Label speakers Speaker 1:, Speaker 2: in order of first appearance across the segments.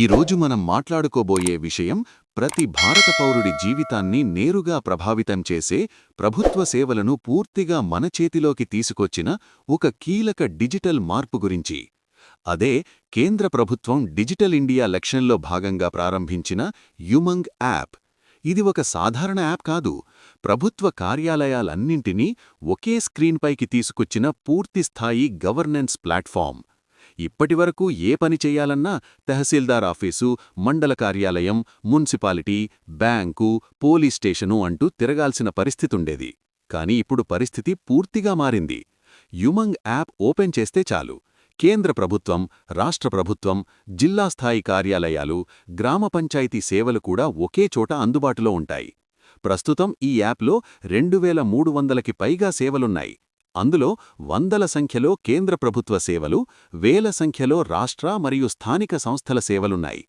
Speaker 1: ఈరోజు మనం మాట్లాడుకోబోయే విషయం ప్రతి భారత పౌరుడి జీవితాన్ని నేరుగా ప్రభావితం చేసే ప్రభుత్వ సేవలను పూర్తిగా మన చేతిలోకి తీసుకొచ్చిన ఒక కీలక డిజిటల్ మార్పు గురించి. అదే కేంద్ర ప్రభుత్వం డిజిటల్ ఇండియా లక్ష్యంలో భాగంగా ప్రారంభించిన యుమంగ్ యాప్. ఇది ఒక సాధారణ యాప్ కాదు. ప్రభుత్వ కార్యాలయాలన్నింటినీ ఒకే స్క్రీన్పైకి తీసుకొచ్చిన పూర్తిస్థాయి గవర్నెన్స్ ప్లాట్ఫామ్. ఇప్పటివరకు ఏ పని చెయ్యాలన్నా తహసీల్దార్ ఆఫీసు మండల కార్యాలయం మున్సిపాలిటీ బ్యాంకు పోలీస్ స్టేషను అంటూ తిరగాల్సిన పరిస్థితుండేది. కాని ఇప్పుడు పరిస్థితి పూర్తిగా మారింది. యుమంగ్ యాప్ ఓపెన్ చేస్తే చాలు. కేంద్ర ప్రభుత్వం రాష్ట్ర ప్రభుత్వం జిల్లా స్థాయి కార్యాలయాలు గ్రామ పంచాయతీ సేవలు కూడా ఒకే చోట అందుబాటులో ఉంటాయి. ప్రస్తుతం ఈ యాప్లో రెండు వేల మూడు వందలకి పైగా సేవలున్నాయి. అందులో వందల సంఖ్యలో కేంద్ర ప్రభుత్వ సేవలు వేల సంఖ్యలో రాష్ట్ర మరియు స్థానిక సంస్థల సేవలున్నాయి.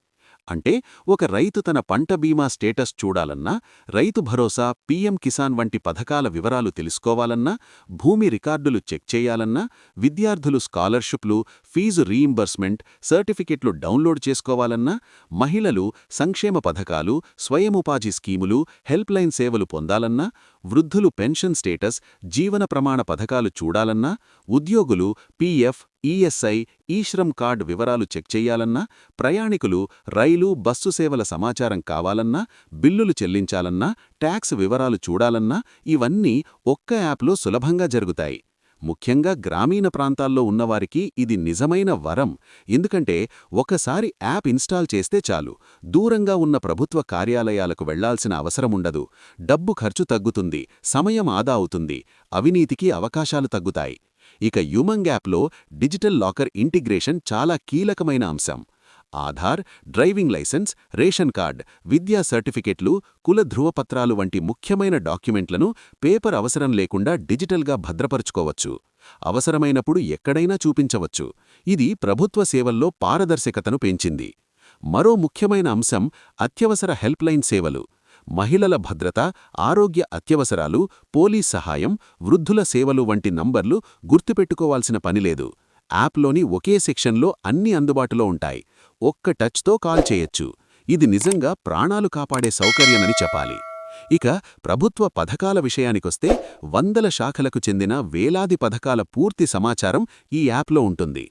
Speaker 1: అంటే ఒక రైతు తన పంట బీమా స్టేటస్ చూడాలన్నా రైతు భరోసా పీఎం కిసాన్ వంటి పథకాల వివరాలు తెలుసుకోవాలన్నా భూమి రికార్డులు చెక్ చేయాలన్నా విద్యార్థులు స్కాలర్షిప్లు ఫీజు రీయింబర్స్మెంట్ సర్టిఫికెట్లు డౌన్లోడ్ చేసుకోవాలన్నా మహిళలు సంక్షేమ పథకాలు స్వయం ఉపాధి స్కీములు హెల్ప్ లైన్ సేవలు పొందాలన్నా వృద్ధులు పెన్షన్ స్టేటస్ జీవన ప్రమాణ పథకాలు చూడాలన్నా ఉద్యోగులు పీఎఫ్ ఈఎస్ఐ ఈశ్రమ్ కార్డ్ వివరాలు చెక్ చెయ్యాలన్నా ప్రయాణికులు రైలు బస్సు సేవల సమాచారం కావాలన్నా బిల్లులు చెల్లించాలన్నా ట్యాక్స్ వివరాలు చూడాలన్నా ఇవన్నీ ఒక్క యాప్లో సులభంగా జరుగుతాయి. ముఖ్యంగా గ్రామీణ ప్రాంతాల్లో ఉన్నవారికి ఇది నిజమైన వరం. ఎందుకంటే ఒకసారి యాప్ ఇన్స్టాల్ చేస్తే చాలు. దూరంగా ఉన్న ప్రభుత్వ కార్యాలయాలకు వెళ్ళాల్సిన అవసరముండదు డబ్బు ఖర్చు తగ్గుతుంది. సమయం ఆదా అవుతుంది. అవినీతికి అవకాశాలు తగ్గుతాయి. ఇక యుమంగ్ యాప్లో డిజిటల్ లాకర్ ఇంటిగ్రేషన్ చాలా కీలకమైన అంశం. Aadhaar driving licence ration card విద్యా సర్టిఫికెట్లు కుల ధృవపత్రాలు వంటి ముఖ్యమైన డాక్యుమెంట్లను పేపర్ అవసరం లేకుండా డిజిటల్గా భద్రపరుచుకోవచ్చు. అవసరమైనప్పుడు ఎక్కడైనా చూపించవచ్చు. ఇది ప్రభుత్వ సేవల్లో పారదర్శకతను పెంచింది. మరో ముఖ్యమైన అంశం అత్యవసర హెల్ప్లైన్ సేవలు. మహిళల భద్రత ఆరోగ్య అత్యవసరాలు పోలీస్ సహాయం వృద్ధుల సేవలు వంటి నంబర్లు గుర్తుపెట్టుకోవాల్సిన పనిలేదు యాప్లోని ఒకే సెక్షన్లో అన్ని అందుబాటులో ఉంటాయి. ఒక్క టచ్తో కాల్ చేయొచ్చు. ఇది నిజంగా ప్రాణాలు కాపాడే సౌకర్యమని చెప్పాలి. ఇక ప్రభుత్వ పథకాల విషయానికొస్తే వందల శాఖలకు చెందిన వేలాది పథకాల పూర్తి సమాచారం ఈ యాప్లో ఉంటుంది.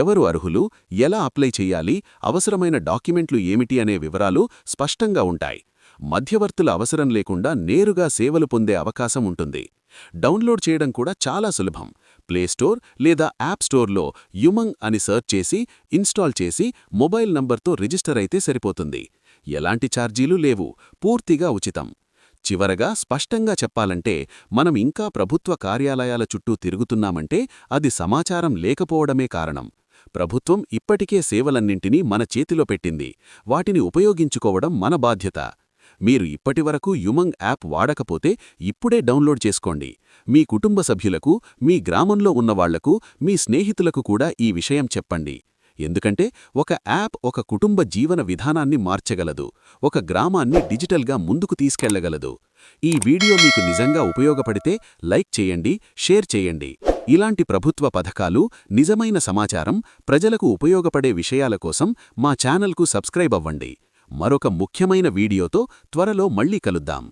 Speaker 1: ఎవరు అర్హులు ఎలా అప్లై చెయ్యాలి అవసరమైన డాక్యుమెంట్లు ఏమిటి అనే వివరాలు స్పష్టంగా ఉంటాయి. మధ్యవర్తుల అవసరం లేకుండా నేరుగా సేవలు పొందే అవకాశం ఉంటుంది. డౌన్లోడ్ చేయడం కూడా చాలా సులభం. ప్లేస్టోర్ లేదా యాప్ స్టోర్లో యుమంగ్ అని సెర్చ్ చేసి ఇన్స్టాల్ చేసి మొబైల్ నంబర్తో రిజిస్టర్ అయితే సరిపోతుంది. ఎలాంటి ఛార్జీలు లేవు. పూర్తిగా ఉచితం. చివరగా స్పష్టంగా చెప్పాలంటే మనం ఇంకా ప్రభుత్వ కార్యాలయాల చుట్టూ తిరుగుతున్నామంటే అది సమాచారం లేకపోవడమే కారణం. ప్రభుత్వం ఇప్పటికే సేవలన్నింటినీ మన చేతిలో పెట్టింది. వాటిని ఉపయోగించుకోవడం మన బాధ్యత. మీరు ఇప్పటివరకు యుమంగ్ యాప్ వాడకపోతే ఇప్పుడే డౌన్లోడ్ చేసుకోండి. మీ కుటుంబ సభ్యులకు మీ గ్రామంలో ఉన్నవాళ్ళకు మీ స్నేహితులకు కూడా ఈ విషయం చెప్పండి. ఎందుకంటే ఒక యాప్ ఒక కుటుంబ జీవన విధానాన్ని మార్చగలదు. ఒక గ్రామాన్ని డిజిటల్గా ముందుకు తీసుకెళ్ళగలదు. ఈ వీడియో మీకు నిజంగా ఉపయోగపడితే లైక్ చేయండి షేర్ చేయండి. ఇలాంటి ప్రభుత్వ పథకాలు నిజమైన సమాచారం ప్రజలకు ఉపయోగపడే విషయాల కోసం మా ఛానల్కు సబ్స్క్రైబ్ అవ్వండి. మరొక ముఖ్యమైన వీడియోతో త్వరలో మళ్ళీ కలుద్దాం.